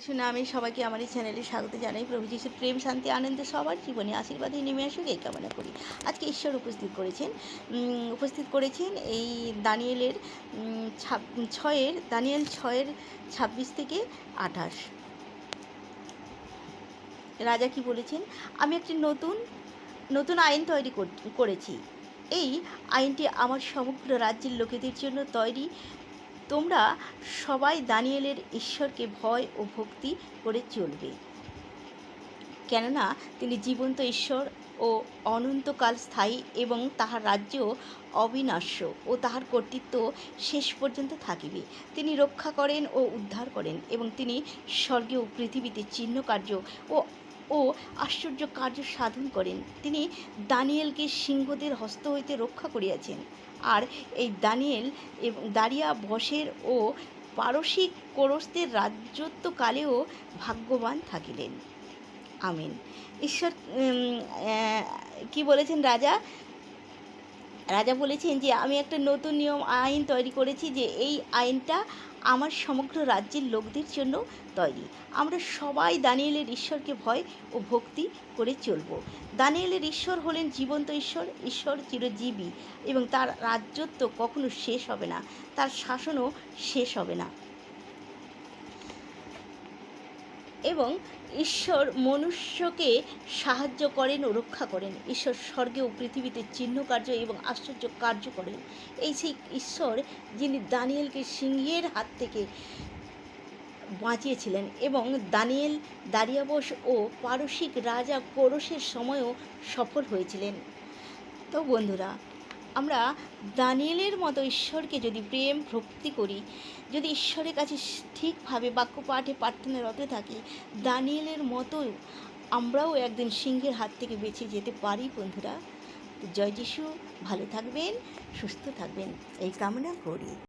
যিশু নামে সবাইকে আমার এই চ্যানেলে স্বাগত জানাই। প্রভু যিশুর প্রেম, শান্তি, আনন্দে সবার জীবনে আশীর্বাদে নেমে আসুক, এই কামনা করি। আজকে ঈশ্বর উপস্থিত করেছেন। উপস্থিত করেছেন এই দানিয়েলের ছয়ের, দানিয়েল ছয়ের ছাব্বিশ থেকে আঠাশ। রাজা কি বলেছেন? আমি একটি নতুন নতুন আইন তৈরি কর- করেছি। এই আইনটি আমার সমগ্র রাজ্যের লোকেদের জন্য তৈরি তোমরা সবাই দানিয়েলের ঈশ্বরকে ভয় ও ভক্তি করে চলবে। কেননা তিনি জীবন্ত ঈশ্বর ও অনন্তকাল স্থায়ী এবং তাহার রাজ্য অবিনাশ্য ও তাহার কর্তৃত্ব শেষ পর্যন্ত থাকিবে। তিনি রক্ষা করেন ও উদ্ধার করেন এবং তিনি স্বর্গীয় পৃথিবীতে চিহ্ন কার্য ও ও আশ্চর্য কার্য সাধন করেন। তিনি দানিয়েলকে সিংহদের হস্ত হইতে রক্ষা করিয়াছেন। আর এই দানিয়েল এবং দারিয়া বসের ও পারসিক কোরসদের রাজ্যত্বকালেও ভাগ্যবান থাকিলেন। আমিন। ঈশ্বর কি বলেছেন রাজা? রাজা বলেছেন যে, আমি একটা নতুন নিয়ম, আইন তৈরি করেছি যে, এই আইনটা আমার সমগ্র রাজ্যের লোকদের জন্য তৈরি। আমরা সবাই দানিয়েলের ঈশ্বরকে ভয় ও ভক্তি করে চলব। দানিয়েলের ঈশ্বর হলেন জীবন্ত ঈশ্বর ঈশ্বর চিরজীবী এবং তার রাজ্যত্ব কখনো শেষ হবে না, তার শাসনও শেষ হবে না। এবং ঈশ্বর মনুষ্যকে সাহায্য করেন ও রক্ষা করেন। ঈশ্বর স্বর্গে ও পৃথিবীতে চিহ্ন কার্য এবং আশ্চর্য কার্য করেন। এই সেই ঈশ্বর যিনি দানিয়েলকে সিংহের হাত থেকে বাঁচিয়েছিলেন এবং দানিয়েল দারিয়াবস ও পারসিক রাজা কোরসের সময়ও সফল হয়েছিলেন। তো বন্ধুরা আমরা দানিয়েলের মতো ঈশ্বরকে যদি প্রেম, ভক্তি করি, যদি ঈশ্বরের কাছে ঠিকভাবে বাক্য পাঠে প্রার্থনা রত থাকি, দানিয়েলের মতো আমরাও একদিন সিংহের হাত থেকে বেঁচে যেতে পারি বন্ধুরা। জয় যিশু, ভালো থাকবেন, সুস্থ থাকবেন। এই কামনা করি।